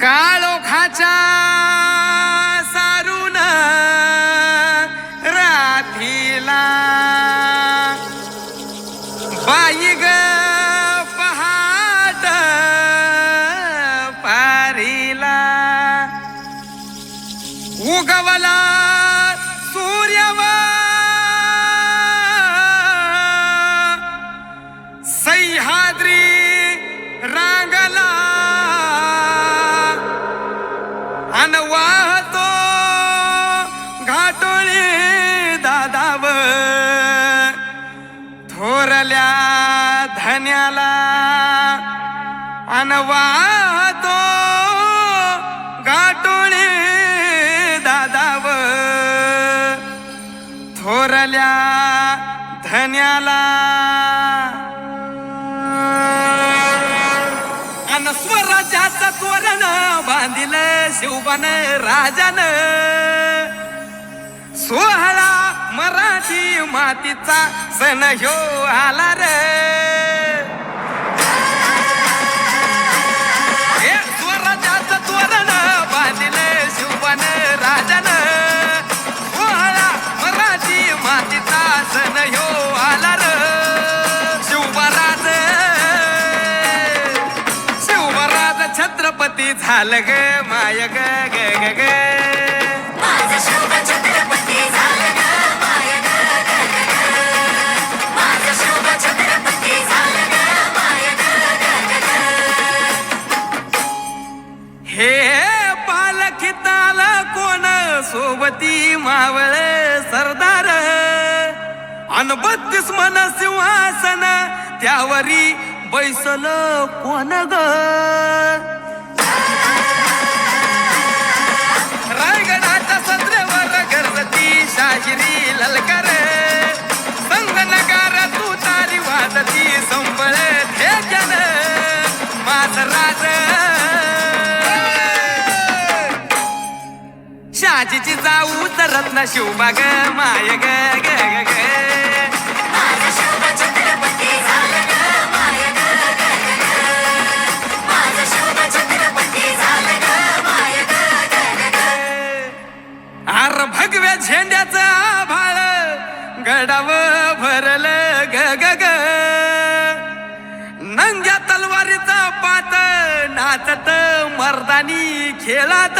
काळोखाच्या सारून राधीला बाई ग पहाट पारीला. उगवला घाटोळी दादाव थोरल्या धन्याला अनवातो वाहतो दादाव थोरल्या धन्याला अन स्वराज्याचं तोरण बांधिलं शिवबन राजानं. सोहळा मराठी मातीचा सण ह्यो आला रे. हे स्वराज्याचं तोरण बांधिल शिवबन राजान. सोहळा मराठी मातीचा सण ह्यो आला रे. शिवबराज शिवराज छत्रपती झालं ग माय ग ग ग खिताला कोण सोबती मावळ सरदार? अन बत्तीस मन सिंहासन त्यावरी बैसल कोण ग? शहाजीची जाऊ रत्न ग माय शोभ छत्रपती झालं ग माय ग ग ग ग. आर भगव्या झेंड्याचं आभाळ गडाव भरल ग ग ग. नंग्या तलवारीचा पात नाचत मर्दानी खेळात.